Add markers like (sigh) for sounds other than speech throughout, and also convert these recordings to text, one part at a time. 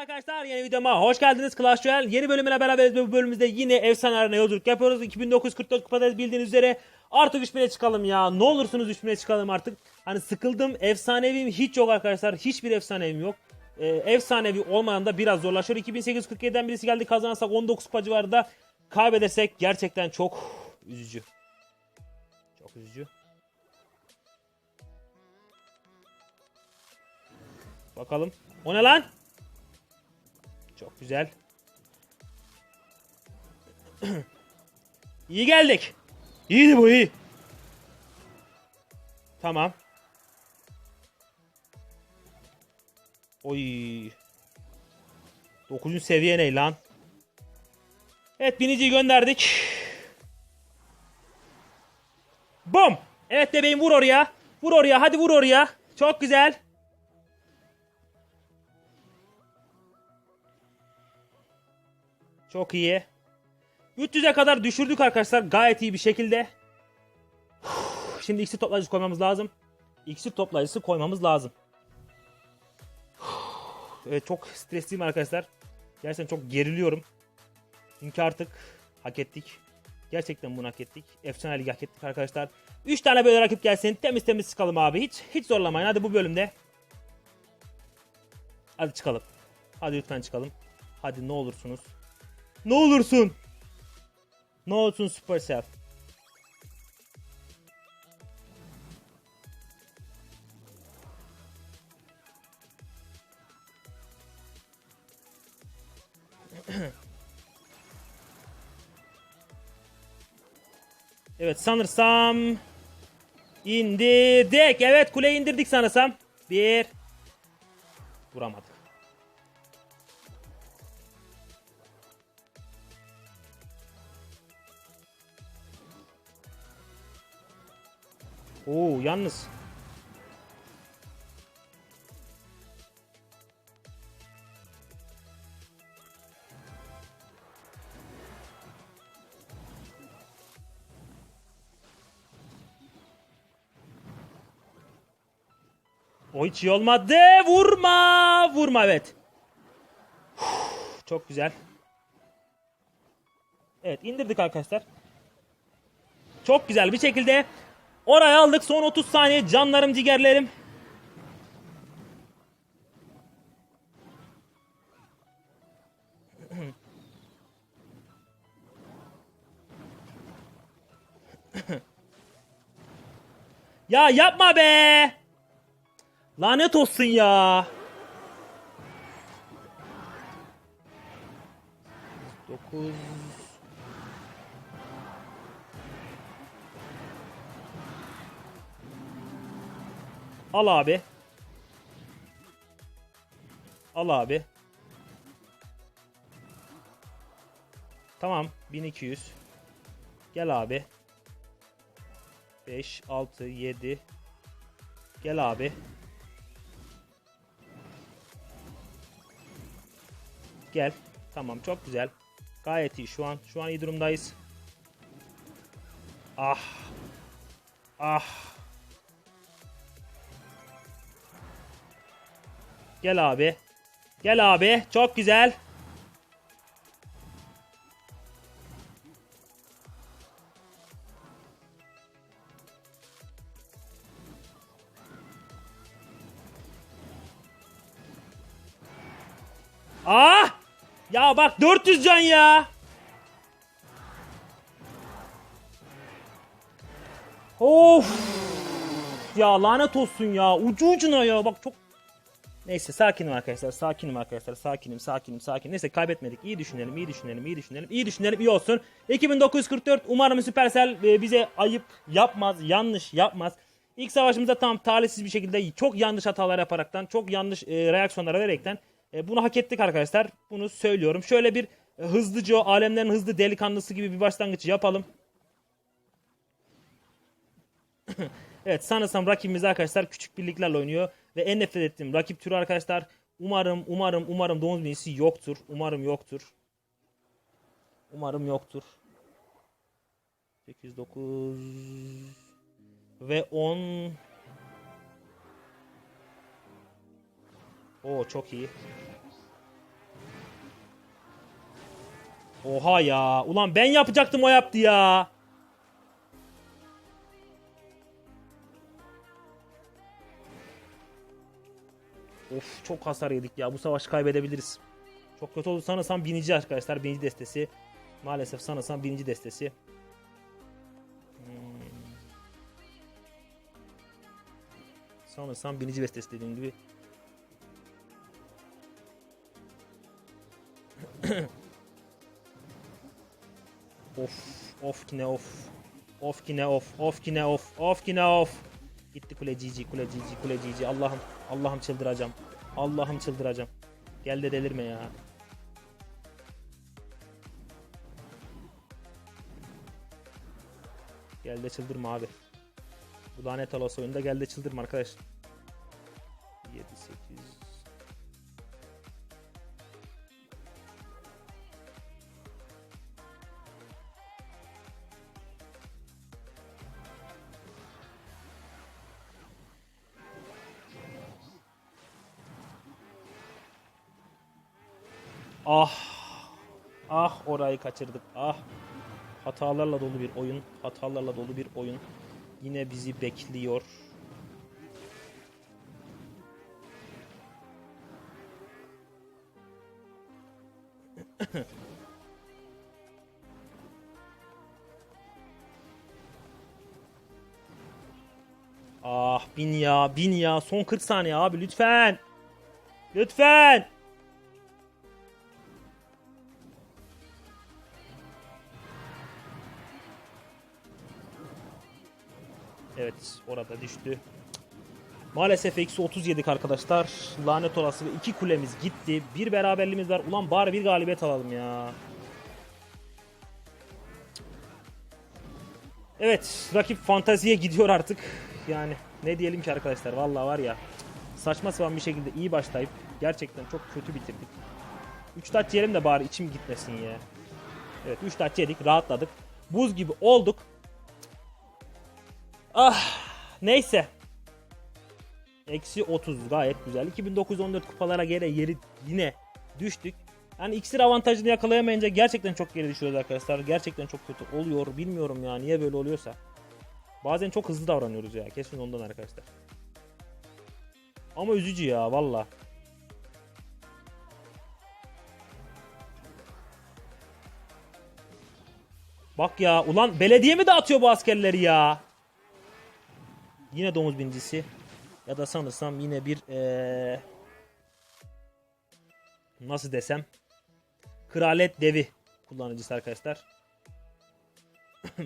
arkadaşlar yeni videoma hoş geldiniz Clash Royale. Yeni bölümüne beraberiz ve bu bölümümüzde yine efsane arena yolculuk yapıyoruz. 2944 kupadayız bildiğiniz üzere. Artık 3000'e çıkalım ya. Ne olursunuz 3000'e çıkalım artık. Hani sıkıldım. Efsanevim hiç yok arkadaşlar. Hiçbir efsanevim yok. Ee, efsanevi olmayan da biraz zorlaşıyor. 2847'den birisi geldi kazanırsak 19 kupa civarında. Kaybedersek gerçekten çok üzücü. Çok üzücü. Bakalım. O ne lan? Çok güzel. iyi geldik. İyiydi bu iyi. Tamam. Oy. 9. seviye ne lan? Evet biniciyi gönderdik. Bom. Evet bebeğim vur oraya. Vur oraya hadi vur oraya. Çok güzel. Çok iyi. 300'e kadar düşürdük arkadaşlar gayet iyi bir şekilde. Şimdi iksir toplayıcısı koymamız lazım. İksir toplayıcısı koymamız lazım. Evet çok stresliyim arkadaşlar. Gerçekten çok geriliyorum. Çünkü artık hak ettik. Gerçekten bunu hak ettik. Efsane ligi hak ettik arkadaşlar. 3 tane böyle rakip gelsin. Temiz temiz çıkalım abi. Hiç hiç zorlamayın. Hadi bu bölümde. Hadi çıkalım. Hadi lütfen çıkalım. Hadi ne olursunuz. Ne olursun. Ne olsun Supercell. (clears throat) evet sanırsam indirdik. Evet kuleyi indirdik sanırsam. Bir. Oo yalnız. O hiç iyi olmadı. Vurma. Vurma evet. Çok güzel. Evet indirdik arkadaşlar. Çok güzel bir şekilde oraya aldık. Son 30 saniye canlarım ciğerlerim. (clears throat) ya yapma be. Lanet olsun ya. 9 Al abi. Al abi. Tamam 1200. Gel abi. 5 6 7 Gel abi. Gel. Tamam çok güzel. Gayet iyi şu an. Şu an iyi durumdayız. Ah. Ah. Gel abi. Gel abi. Çok güzel. Ah! Ya bak 400 can ya. Of. Ya lanet olsun ya. Ucu ucuna ya. Bak çok Neyse sakinim arkadaşlar. Sakinim arkadaşlar. Sakinim, sakinim, sakin. Neyse kaybetmedik. İyi düşünelim, iyi düşünelim, iyi düşünelim. iyi düşünelim, iyi olsun. 2944 umarım Supercell e, bize ayıp yapmaz, yanlış yapmaz. İlk savaşımızda tam talihsiz bir şekilde çok yanlış hatalar yaparaktan, çok yanlış e, reaksiyonlar vererekten e, bunu hak ettik arkadaşlar. Bunu söylüyorum. Şöyle bir e, hızlıca alemlerin hızlı delikanlısı gibi bir başlangıç yapalım. Evet sanırsam rakibimiz arkadaşlar küçük birliklerle oynuyor. Ve en nefret ettiğim rakip türü arkadaşlar. Umarım umarım umarım domuz binisi yoktur. Umarım yoktur. Umarım yoktur. 8 9 ve 10 Oo çok iyi. Oha ya. Ulan ben yapacaktım o yaptı ya. Of çok hasar yedik ya. Bu savaşı kaybedebiliriz. Çok kötü oldu. Sanırsam binici arkadaşlar. Binici destesi. Maalesef sanırsam binici destesi. Hmm. Sanırsam binici destesi dediğim gibi. (coughs) Of, of kine of. Of kine of, of kine of, of kine of. Gitti kule cici, kule cici, kule cici. Allah'ım, Allah'ım çıldıracağım. Allah'ım çıldıracağım. Gel de delirme ya. Gel de çıldırma abi. Bu lanet olası oyunda gel de çıldırma arkadaş. 7, 8, Ah. Ah orayı kaçırdık. Ah. Hatalarla dolu bir oyun. Hatalarla dolu bir oyun. Yine bizi bekliyor. ah bin ya bin ya son 40 saniye abi lütfen. Lütfen. Evet orada düştü. Maalesef eksi 30 yedik arkadaşlar. Lanet olası ve iki kulemiz gitti. Bir beraberliğimiz var. Ulan bari bir galibiyet alalım ya. Evet rakip fantaziye gidiyor artık. Yani ne diyelim ki arkadaşlar. Vallahi var ya. Saçma sapan bir şekilde iyi başlayıp gerçekten çok kötü bitirdik. 3 taç yiyelim de bari içim gitmesin ya. Evet 3 taç yedik rahatladık. Buz gibi olduk. Ah neyse. Eksi 30 gayet güzel. 2914 kupalara göre yeri yine düştük. Yani iksir avantajını yakalayamayınca gerçekten çok geri düşüyoruz arkadaşlar. Gerçekten çok kötü oluyor. Bilmiyorum ya niye böyle oluyorsa. Bazen çok hızlı davranıyoruz ya. Kesin ondan arkadaşlar. Ama üzücü ya valla. Bak ya ulan belediye mi dağıtıyor bu askerleri ya? Yine domuz binicisi. Ya da sanırsam yine bir ee, nasıl desem kralet devi kullanıcısı arkadaşlar. (clears throat)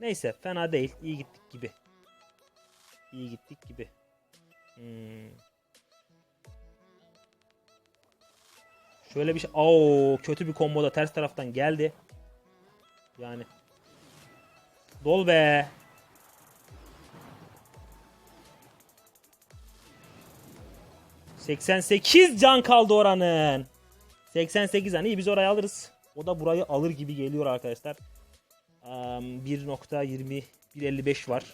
Neyse fena değil. İyi gittik gibi. İyi gittik gibi. Hmm. Şöyle bir şey. Oo, kötü bir kombo da ters taraftan geldi. Yani. Dol be. 88 can kaldı oranın. 88 yani iyi biz orayı alırız. O da burayı alır gibi geliyor arkadaşlar. Um, 1.20 1.55 var.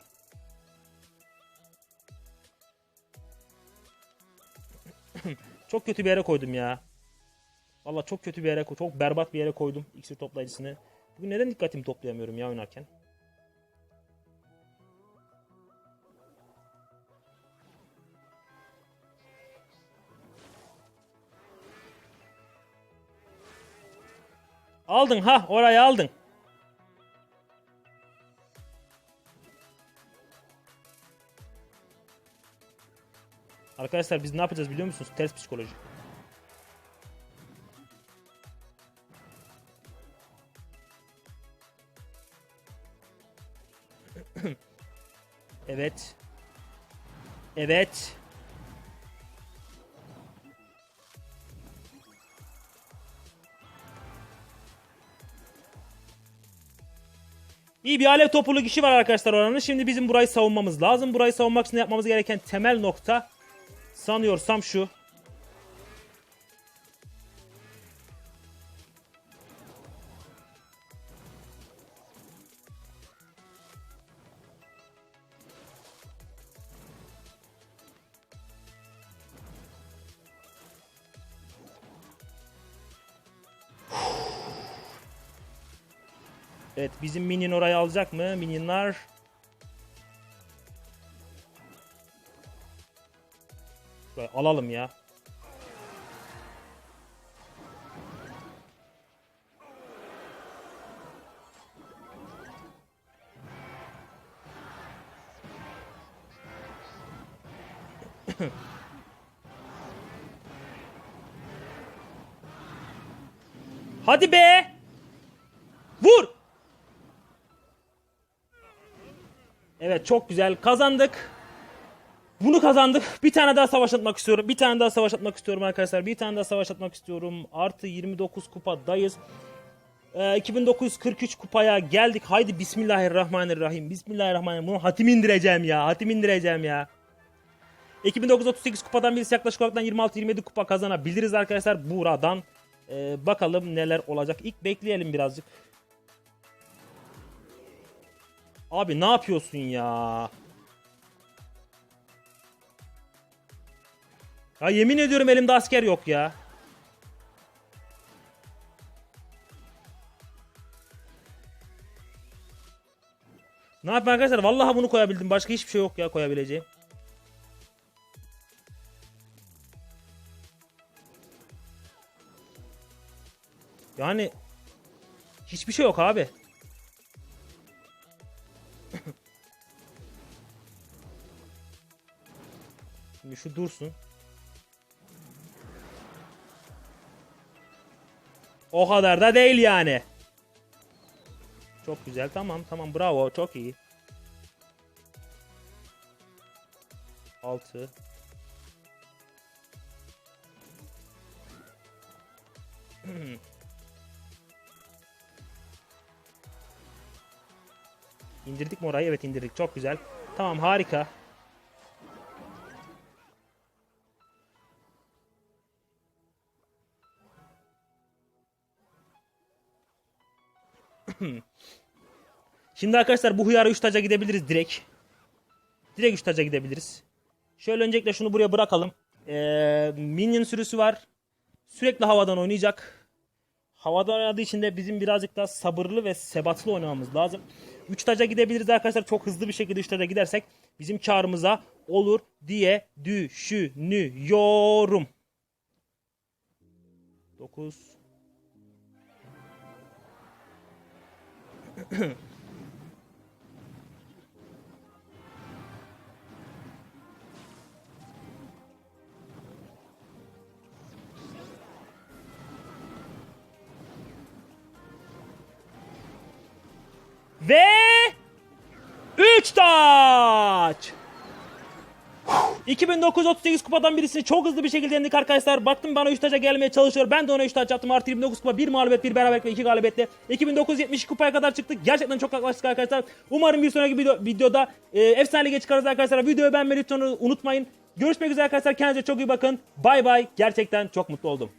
(clears throat) çok kötü bir yere koydum ya. Valla çok kötü bir yere çok berbat bir yere koydum iksir toplayıcısını. Bugün neden dikkatimi toplayamıyorum ya oynarken? Aldın ha orayı aldın. Arkadaşlar biz ne yapacağız biliyor musunuz? Ters psikoloji. (coughs) evet. Evet. İyi bir alev topulu kişi var arkadaşlar oranın. Şimdi bizim burayı savunmamız lazım. Burayı savunmak için yapmamız gereken temel nokta sanıyorsam şu. Evet bizim minion orayı alacak mı? Minionlar Şurayı alalım ya. (coughs) Hadi be! Vur! Evet çok güzel kazandık. Bunu kazandık. Bir tane daha savaş atmak istiyorum. Bir tane daha savaş atmak istiyorum arkadaşlar. Bir tane daha savaş atmak istiyorum. Artı 29 kupadayız. Ee, 2943 kupaya geldik. Haydi Bismillahirrahmanirrahim. Bismillahirrahmanirrahim. Bunu hatim indireceğim ya. Hatim indireceğim ya. 2938 kupadan birisi yaklaşık olarak 26-27 kupa kazanabiliriz arkadaşlar. Buradan Ee, bakalım neler olacak. İlk bekleyelim birazcık. Abi ne yapıyorsun ya? Ya yemin ediyorum elimde asker yok ya. Ne yapayım arkadaşlar? Vallahi bunu koyabildim. Başka hiçbir şey yok ya koyabileceğim. Yani hiçbir şey yok abi. Şu dursun. O kadar da değil yani. Çok güzel. Tamam tamam bravo. Çok iyi. 6 İndirdik mi orayı? Evet indirdik. Çok güzel. Tamam harika. Şimdi arkadaşlar bu hıyara 3 taca gidebiliriz direkt. Direkt 3 taca gidebiliriz. Şöyle öncelikle şunu buraya bırakalım. Ee, minion sürüsü var. Sürekli havadan oynayacak. Havada oynadığı için de bizim birazcık daha sabırlı ve sebatlı oynamamız lazım. 3 taca gidebiliriz arkadaşlar. Çok hızlı bir şekilde 3 taca gidersek bizim karımıza olur diye düşünüyorum. 9 (clears throat) 2938 kupadan birisini çok hızlı bir şekilde yendik arkadaşlar. Baktım bana 3 taça gelmeye çalışıyor. Ben de ona 3 taç attım. Artı 29 kupa 1 mağlubiyet 1 beraberlik ve 2 galibiyetle. 2970 kupaya kadar çıktık. Gerçekten çok yaklaştık arkadaşlar. Umarım bir sonraki video, videoda e, efsane lige çıkarız arkadaşlar. Videoyu beğenmeyi lütfen unutmayın. Görüşmek üzere arkadaşlar. Kendinize çok iyi bakın. Bay bay. Gerçekten çok mutlu oldum.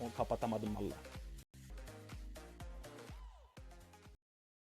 Onu kapatamadım vallahi.